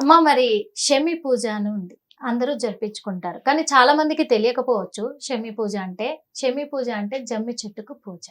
అమ్మ మరి షమి పూజ అని ఉంది. అందరూ జరిపించుకుంటారు. కానీ చాలా మందికి తెలియకపోవచ్చు షమి పూజ అంటే షమి పూజ అంటే జమ్మి చెట్టుకు పూజ.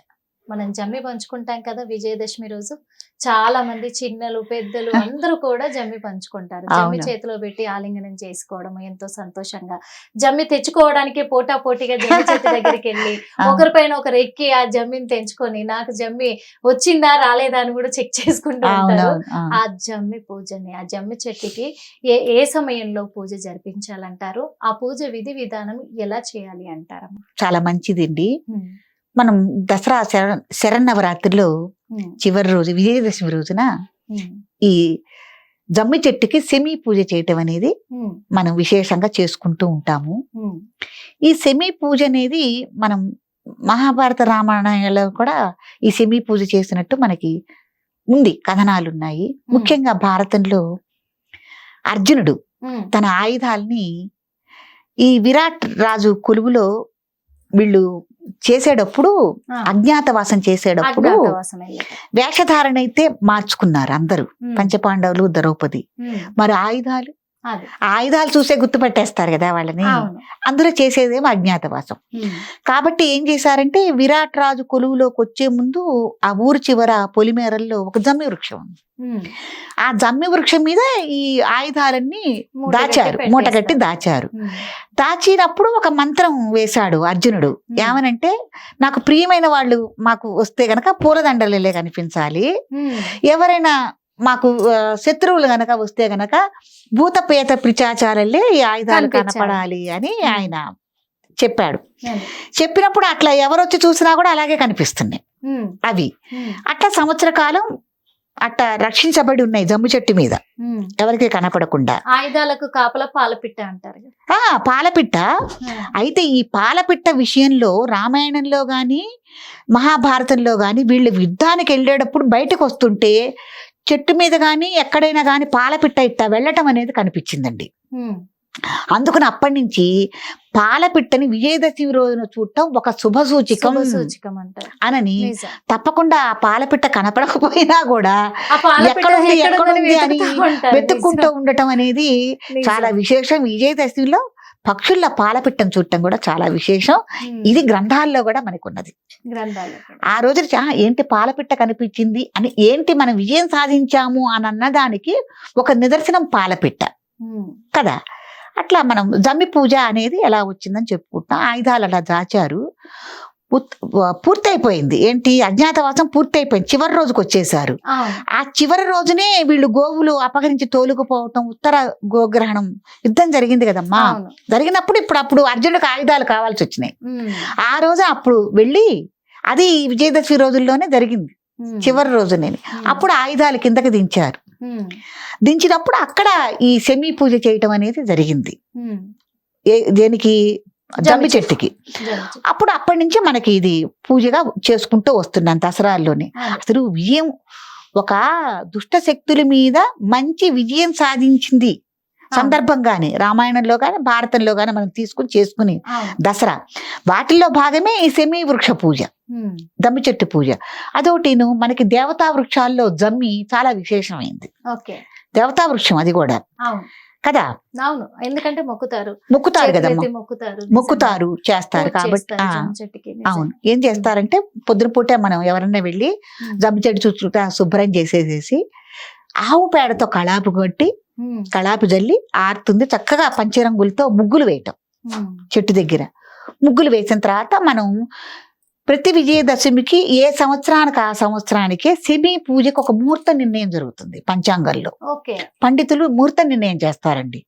మనం జమ్మి పంచుకుంటాం కదా విజయదశమి రోజు. చాలా మంది చిన్నలు పెద్దలు అందరూ కూడా జమ్మి పంచుకుంటారు. జమ్మి. చేతిలో పెట్టి ఆలింగనం చేసుకోవడం ఎంతో సంతోషంగా. జమ్మి తెచ్చుకోవడానికి పోటా పోటీగా జమ్మి చెట్టు దగ్గరికి వెళ్ళి ఒకరిపైన ఒకరు ఎక్కి ఆ జమ్మిని తెంచుకొని నాకు జమ్మి వచ్చిందా రాలేదా అని కూడా చెక్ చేసుకుంటూ ఉంటారు. ఆ. జమ్మి పూజని ఆ జమ్మి చెట్టుకి ఏ ఏ సమయంలో పూజ జరిపించాలంటారు? ఆ పూజ విధి విధానం ఎలా చేయాలి అంటారమ్మా? చాలా మంచిదండి. మనం దసరా శర శరన్నవరాత్రిలో చివరి రోజు విజయదశమి రోజున ఈ జమ్మి చెట్టుకి సెమీ పూజ చేయటం అనేది మనం విశేషంగా చేసుకుంటూ ఉంటాము. ఈ సెమీ పూజ అనేది మనం మహాభారత రామాయణంలో కూడా ఈ సెమీ పూజ చేసినట్టు మనకి ఉంది కథనాలు ఉన్నాయి ముఖ్యంగా భారతంలో అర్జునుడు తన ఆయుధాల్ని ఈ విరాట్ రాజు కొలువులో వీళ్ళు చేసేటప్పుడు అజ్ఞాతవాసం చేసేటప్పుడు. వేషధారణ అయితే మార్చుకున్నారు అందరూ. పంచపాండవులు ద్రౌపది. మరి ఆయుధాలు ఆయుధాలు చూసే గుర్తుపట్టేస్తారు కదా వాళ్ళని? అందులో చేసేదేమో అజ్ఞాతవాసం. కాబట్టి ఏం చేశారంటే విరాట్ రాజు కొలువులోకి వచ్చే ముందు ఆ ఊరు చివర పొలిమేరల్లో ఒక జమ్మి వృక్షం ఉంది. ఆ జమ్మి వృక్షం మీద ఈ ఆయుధాలన్నీ దాచారు కట్టి మూట కట్టి పెట్టేస్తారు. దాచారు దాచినప్పుడు ఒక మంత్రం వేశాడు అర్జునుడు. ఏమనంటే నాకు ప్రియమైన వాళ్ళు మాకు వస్తే గనక పూలదండలే కనిపించాలి. ఎవరైనా మాకు శత్రువులు గనక వస్తే గనక భూత పేత పిచాచాలల్లే ఈ ఆయుధాలు. కనపడాలి అని. ఆయన చెప్పాడు. చెప్పినప్పుడు అట్లా ఎవరొచ్చి చూసినా కూడా అలాగే కనిపిస్తున్నాయి అవి. అట్లా సంవత్సర కాలం అట్లా రక్షించబడి ఉన్నాయి జమ్ము చెట్టు మీద. ఎవరికి కనపడకుండా. ఆయుధాలకు కాపలా పాలపిట్ట అంటారు పాలపిట్ట. అయితే ఈ పాలపిట్ట విషయంలో రామాయణంలో గాని మహాభారతంలో గాని వీళ్ళు యుద్ధానికి వెళ్ళేటప్పుడు బయటకు వస్తుంటే చెట్టు మీద గాని ఎక్కడైనా గాని పాలపిట్ట ఇట్ట వెళ్ళటం అనేది కనిపించిందండి అందుకని అప్పటి నుంచి పాలపిట్టని విజయదశమి రోజున చూడటం ఒక శుభ సూచికం సూచికం అనని. తప్పకుండా ఆ పాలపిట్ట కనపడకపోయినా కూడా ఎక్కడుంది, ఎక్కడ ఎక్కడుంది అని. వెతుక్కుంటూ ఉండటం అనేది. చాలా విశేషం విజయదశమిలో పక్షుల పాలపిట్టను చూడటం కూడా చాలా విశేషం. ఇది గ్రంథాల్లో కూడా మనకు ఉన్నది గ్రంథాలు ఆ రోజున చా- ఏంటి పాలపిట్ట కనిపించింది అని ఏంటి మనం విజయం సాధించాము అని అన్నదానికి ఒక నిదర్శనం పాలపిట్ట. కదా? అట్లా మనం జమ్మి పూజ అనేది ఎలా వచ్చిందని చెప్పుకుంటాం. ఆయుధాలు అలా దాచారు. పూర్తయిపోయింది. ఏంటి? అజ్ఞాతవాసం పూర్తయిపోయింది. చివరి రోజుకి వచ్చేసారు ఆ. చివరి రోజునే వీళ్ళు గోవులు అపహరించి తోలుకుపోవటం ఉత్తర గోగ్రహణం యుద్ధం జరిగింది కదమ్మా. జరిగినప్పుడు ఇప్పుడు అప్పుడు అర్జునుడికి ఆయుధాలు కావాల్సి వచ్చినాయి. ఆ రోజు అప్పుడు వెళ్ళి అది విజయదశమి రోజుల్లోనే జరిగింది. చివరి రోజునే. అప్పుడు ఆయుధాలు కిందకి దించారు. దించినప్పుడు అక్కడ ఈ సెమీ పూజ చేయటం అనేది జరిగింది. దేనికి? జమ్మి చెట్టుకి. అప్పుడు అప్పటి నుంచి మనకి ఇది పూజగా చేసుకుంటూ వస్తున్నాం దసరాల్లోనే. అసలు విజయం ఒక దుష్ట శక్తుల మీద మంచి విజయం సాధించింది సందర్భంగానే రామాయణంలో కానీ భారతంలో కానీ మనం తీసుకుని చేసుకుని. దసరా. వాటిల్లో భాగమే ఈ సెమీ వృక్ష పూజ దమ్మి చెట్టు పూజ. అదొకటిను మనకి దేవతా వృక్షాల్లో జమ్మి చాలా విశేషమైంది. ఓకే. దేవతా వృక్షం అది కూడా. కదా? అవును. ఎందుకంటే మొక్కుతారు. మొక్కుతారు చేతులెత్తి మొక్కుతారు. మొక్కుతారు చేస్తారు కాబట్టి. అవును. ఏం చేస్తారంటే పొద్దున పూట మనం ఎవరన్నా వెళ్ళి జమ్మి చెట్టు చుట్టూ శుభ్రం చేసేసేసి ఆవు పేడతో కళాపు కొట్టి కళాపు జల్లి ఆరుతుంది. చక్కగా పంచరంగులతో ముగ్గులు వేయటం చెట్టు దగ్గర. ముగ్గులు వేసిన తర్వాత మనం ప్రతి విజయదశమికి ఏ సంవత్సరానికి ఆ సంవత్సరానికే సెమీ పూజకు ఒక ముహూర్త నిర్ణయం జరుగుతుంది పంచాంగంలో. పండితులు ముహూర్త నిర్ణయం చేస్తారండి.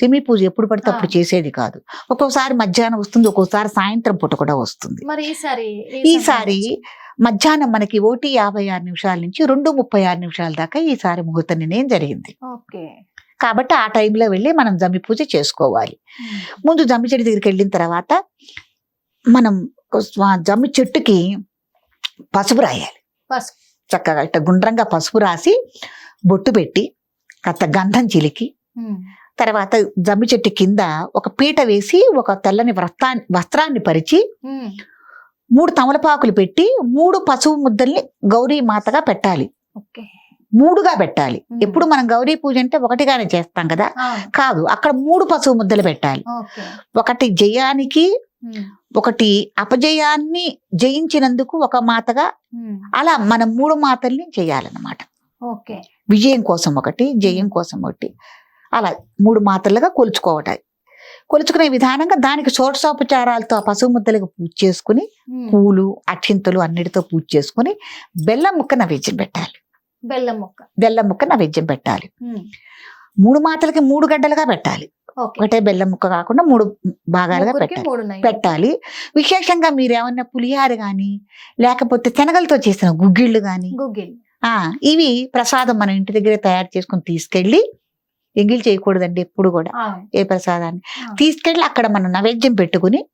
సెమీ పూజ ఎప్పుడు పడితే అప్పుడు. చేసేది కాదు. ఒక్కోసారి మధ్యాహ్నం వస్తుంది ఒక్కోసారి సాయంత్రం పూట కూడా వస్తుంది. మరి ఈసారి మధ్యాహ్నం మనకి ఒకటి యాభై ఆరు నిమిషాల నుంచి రెండు ముప్పై ఆరు నిమిషాల దాకా ఈసారి ముహూర్త నిర్ణయం జరిగింది. ఓకే. కాబట్టి ఆ టైంలో వెళ్ళి మనం జమ్మి పూజ చేసుకోవాలి. ముందు జమ్మి చెట్టు దగ్గరికి వెళ్ళిన తర్వాత మనం జమ్మి చెట్టుకి పసుపు రాయాలి. పసుపు. చక్కగా ఇట్ట గుండ్రంగా పసుపు రాసి బొట్టు పెట్టి కాస్త గంధం చిలికి తర్వాత జమ్మి చెట్టు కింద ఒక పీట వేసి ఒక తెల్లని వస్త్రాన్ని వస్త్రాన్ని పరిచి మూడు తమలపాకులు పెట్టి మూడు పసుపు ముద్దల్ని గౌరీ మాతగా పెట్టాలి. మూడుగా పెట్టాలి. ఎప్పుడు మనం గౌరీ పూజ అంటే ఒకటిగానే చేస్తాం కదా. కాదు అక్కడ మూడు పసుపు ముద్దలు పెట్టాలి. ఒకటి జయానికి ఒకటి అపజయాన్ని జయించినందుకు ఒక మాతగా అలా మనం మూడు మాతల్ని చేయాలన్నమాట. ఓకే. విజయం కోసం ఒకటి జయం కోసం ఒకటి. అలా మూడు మాత్రలుగా కొలుచుకోవటాయి. కొలుచుకునే విధానంగా దానికి షోడశోపచారాలతో ఆ పసుపు ముద్దలకు పూజ చేసుకుని పూలు అక్షింతలు అన్నిటితో పూజ చేసుకుని బెల్లం ముక్క నైవేద్యం పెట్టాలి. బెల్లం ముక్క. బెల్లం ముక్క నైవేద్యం పెట్టాలి. మూడు మాటలకి మూడు గడ్డలుగా పెట్టాలి. ఒకటే బెల్లం ముక్క కాకుండా మూడు భాగాలుగా పెట్టాలి. పెట్టాలి. విశేషంగా మీరు ఏమన్నా పులిహార గాని లేకపోతే శనగలతో చేసిన గుగ్గిళ్ళు ఆ ఇవి ప్రసాదం మన ఇంటి దగ్గరే తయారు చేసుకుని తీసుకెళ్ళి ఎంగిల్ చేయకూడదండి ఎప్పుడు కూడా. ఏ ప్రసాదాన్ని. తీసుకెళ్ళి అక్కడ మనం నైవేద్యం పెట్టుకుని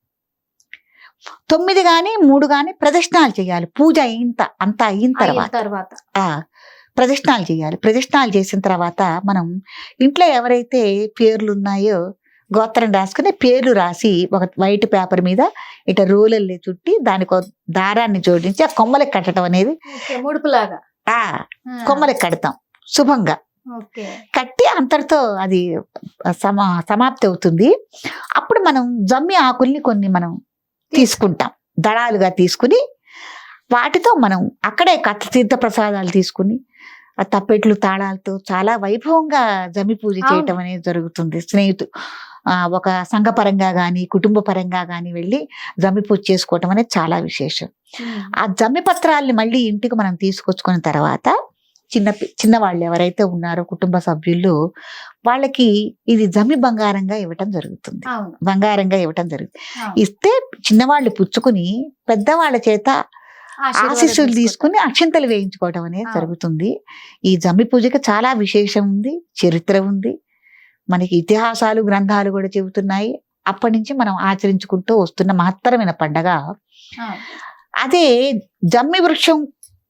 తొమ్మిది గాని మూడు గాని ప్రదక్షిణాలు చేయాలి. పూజ అయిన అంతా అయిన తర్వాత. తర్వాత. ఆ. ప్రదక్షిణాలు చేయాలి. ప్రదక్షిణాలు చేసిన తర్వాత మనం ఇంట్లో ఎవరైతే పేర్లు ఉన్నాయో గోత్రం రాసుకుని పేర్లు రాసి ఒక వైట్ పేపర్ మీద ఇట రోలల్ని చుట్టి దానికి దారాన్ని జోడించి ఆ కొమ్మలకి కట్టడం అనేది ముడుపులాగా. కొమ్మలకి కడతాం శుభంగా. కట్టి అంతటితో అది సమా సమాప్తి అవుతుంది. అప్పుడు మనం జమ్మి ఆకుల్ని కొన్ని మనం తీసుకుంటాం. దళాలుగా తీసుకుని వాటితో మనం అక్కడే కథ తీర్థ ప్రసాదాలు తీసుకుని తప్పెట్లు తాళాలతో చాలా వైభవంగా జమ్మి పూజ చేయటం అనేది జరుగుతుంది. స్నేహితు ఆ, ఒక సంఘపరంగా కానీ కుటుంబ పరంగా కానీ వెళ్ళి జమ్మి పూజ చేసుకోవటం అనేది చాలా విశేషం. ఆ జమ్మి పత్రాల్ని మళ్ళీ ఇంటికి మనం తీసుకొచ్చుకున్న తర్వాత చిన్న పి- చిన్న వాళ్ళు ఎవరైతే ఉన్నారో కుటుంబ సభ్యులు వాళ్ళకి ఇది జమ్మి బంగారంగా ఇవ్వటం జరుగుతుంది. బంగారంగా ఇవ్వటం జరుగుతుంది. ఇస్తే చిన్నవాళ్ళు పుచ్చుకుని పెద్దవాళ్ళ చేత ఆశీస్సులు. తీసుకుని అక్షింతలు వేయించుకోవడం అనేది. జరుగుతుంది ఈ జమ్మి పూజకి చాలా విశేషం ఉంది చరిత్ర ఉంది మనకి ఇతిహాసాలు గ్రంథాలు కూడా చెబుతున్నాయి అప్పటి నుంచి మనం ఆచరించుకుంటూ వస్తున్న మహత్తరమైన పండగ. అదే జమ్మి వృక్షం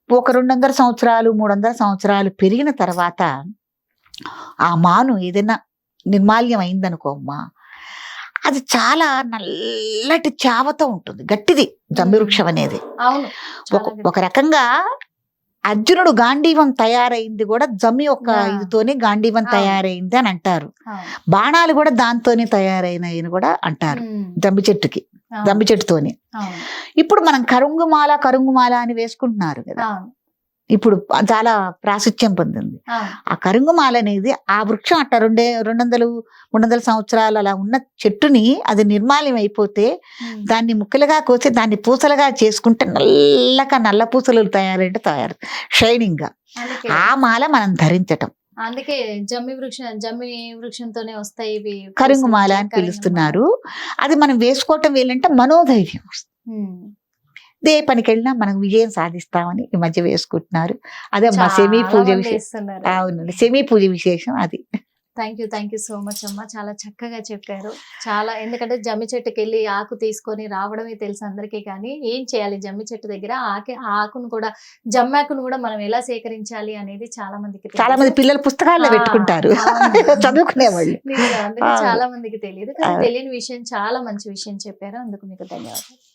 ఒక రెండు వందల సంవత్సరాలు మూడు వందల సంవత్సరాలు పెరిగిన తర్వాత ఆ మాను ఏదైనా నిర్మాల్యం అయిందనుకో అమ్మా అది చాలా నల్లటి చావతో ఉంటుంది గట్టిది జమ్మి వృక్షం అనేది ఒక ఒక రకంగా అర్జునుడు గాంధీవం తయారైంది కూడా జమ్మి యొక్క ఆ. ఇదితోనే గాంధీవం. తయారైంది అని అంటారు. బాణాలు కూడా దాంతోనే తయారైనవి అని కూడా అంటారు జమ్మి చెట్టుకి. జమ్మి చెట్టుతోనే. ఇప్పుడు మనం కరుంగుమాల కరుంగుమాల అని వేసుకుంటున్నారు కదా. ఇప్పుడు చాలా ప్రాశస్త్యం పొందింది. ఆ. కరుంగుమాల అనేది ఆ వృక్షం అట్ట రెండే రెండు వందలు మూడు వందల సంవత్సరాలు అలా ఉన్న చెట్టుని అది నిర్మాల్యం అయిపోతే దాన్ని ముక్కలుగా కోసి దాన్ని పూసలుగా చేసుకుంటే నల్లగా నల్ల పూసలు తయారంటే తయారు షైనింగ్గా అందుకే. ఆ మాల మనం ధరించటం. అందుకే జమ్మి వృక్షం జమ్మి వృక్షంతోనే వస్తాయి ఇవి. కరుంగుమాల అని. పిలుస్తున్నారు. అది మనం వేసుకోవటం వీళ్ళంటే మనోధైర్యం ఉమ్, ఏ పనికి వెళ్ళినా మనం విజయం సాధిస్తామని ఈ మధ్య వేసుకుంటున్నారు. అదే మా సెమీ పూజ విశేషం. అవునండి. సెమీ పూజ విశేషం అది. Thank you thank you so much అమ్మ. చాలా చక్కగా చెప్పారు. చాలా ఎందుకంటే జమ్మి చెట్టుకి వెళ్ళి ఆకు తీసుకొని రావడమే తెలుసు అందరికీ కానీ ఏం చేయాలి? జమ్మి చెట్టు దగ్గర ఆకే ఆ ఆకును కూడా జమ్మాకును కూడా మనం ఎలా సేకరించాలి అనేది చాలా మందికి. చాలా మంది పిల్లలు పుస్తకాల్లో పెట్టుకుంటారు. చదువుకునే వాళ్ళు. చాలా మందికి తెలియదు కానీ. తెలియని విషయం చాలా మంచి విషయం చెప్పారు. అందుకు మీకు ధన్యవాదాలు.